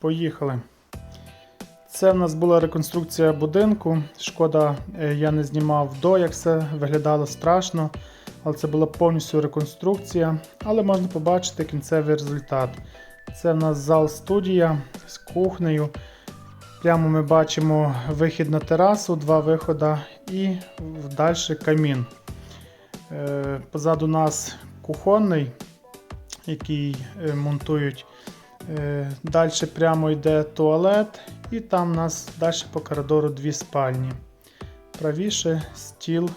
Поїхали. Це в нас була реконструкція будинку. Шкода, е, я не знімав до, як все виглядало страшно. Але це була повністю реконструкція. Але можна побачити кінцевий результат. Це в нас зал студія з кухнею. Прямо ми бачимо вихід на терасу, два виходи і далі камін. Е, Позаду нас кухонний, який е, монтують. Е, Далі прямо йде туалет, і там у нас далі по коридору дві спальні. Правіше стіл,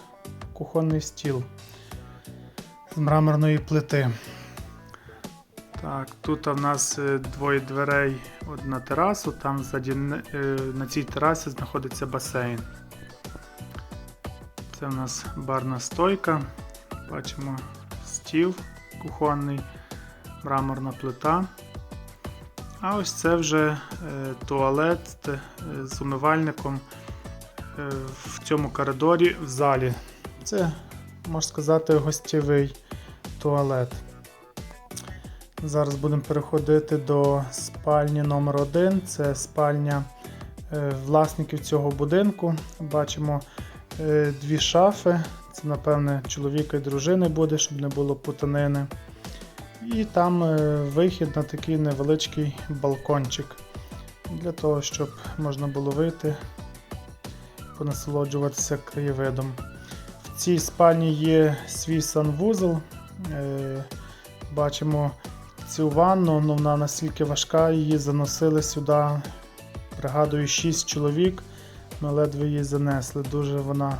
кухонний стіл з мраморної плити. Так, тут в нас е, двоє дверей на терасу, там ззаді е, на цій терасі знаходиться басейн. Це в нас барна стойка. Бачимо стіл кухонний, мраморна плита. А ось це вже е, туалет е, з умивальником е, в цьому коридорі в залі. Це, можна сказати, гостєвий туалет. Зараз будемо переходити до спальні номер 1 Це спальня власників цього будинку. Бачимо дві шафи. Це, напевне, чоловіка і дружини буде, щоб не було путанини. І там е, вихід на такий невеличкий балкончик. Для того, щоб можна було вийти, понасолоджуватися краєвидом. В цій спальні є свій санвузол. Е, Бачимо цю ванну, ну вона настільки важка, її заносили сюди. Пригадую, 6 чоловік. Ми ледве її занесли. Дуже вона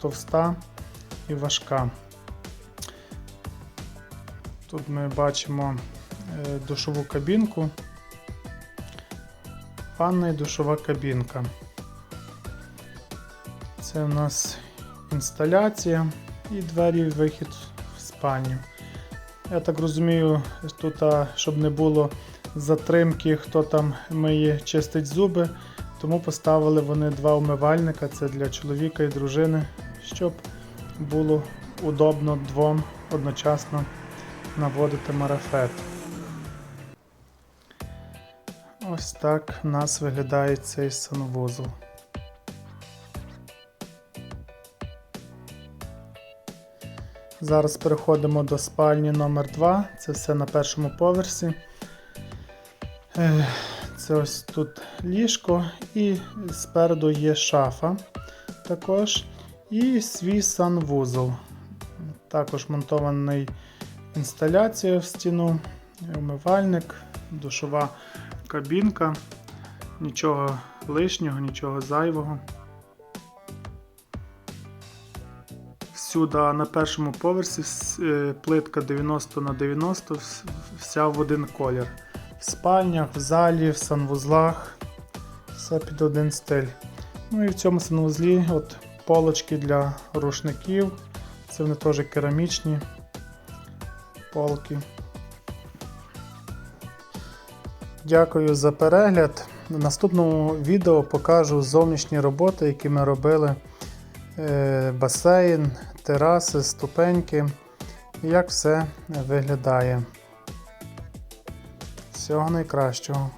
товста і важка. Тут ми бачимо е, душову кабінку. Ванна і душова кабінка. Це у нас інсталяція і двері вихід в спальню. Я так розумію, тут, щоб не було затримки, хто там миє, чистить зуби, тому поставили вони два умивальника, це для чоловіка і дружини, щоб було удобно двом одночасно наводити марафет. Ось так в нас виглядає цей санвузол. Зараз переходимо до спальні номер 2 Це все на першому поверсі. Е, Це ось тут ліжко і спереду є шафа також. І свій санвузол. Також монтований інсталяція в стіну, умивальник, душова кабінка. Нічого лишнього, нічого зайвого. Всюди на першому поверсі е, плитка 90 на 90, вся в один колір. В спальнях, в залі, в санвузлах. Все під один стиль. Ну і в цьому санвузлі от полочки для рушників. Це вони теж керамічні полки. Дякую за перегляд. В наступному відео покажу зовнішні роботи, які ми робили. Е, Басейн, тераси, ступеньки. Як все виглядає. Всього найкращого.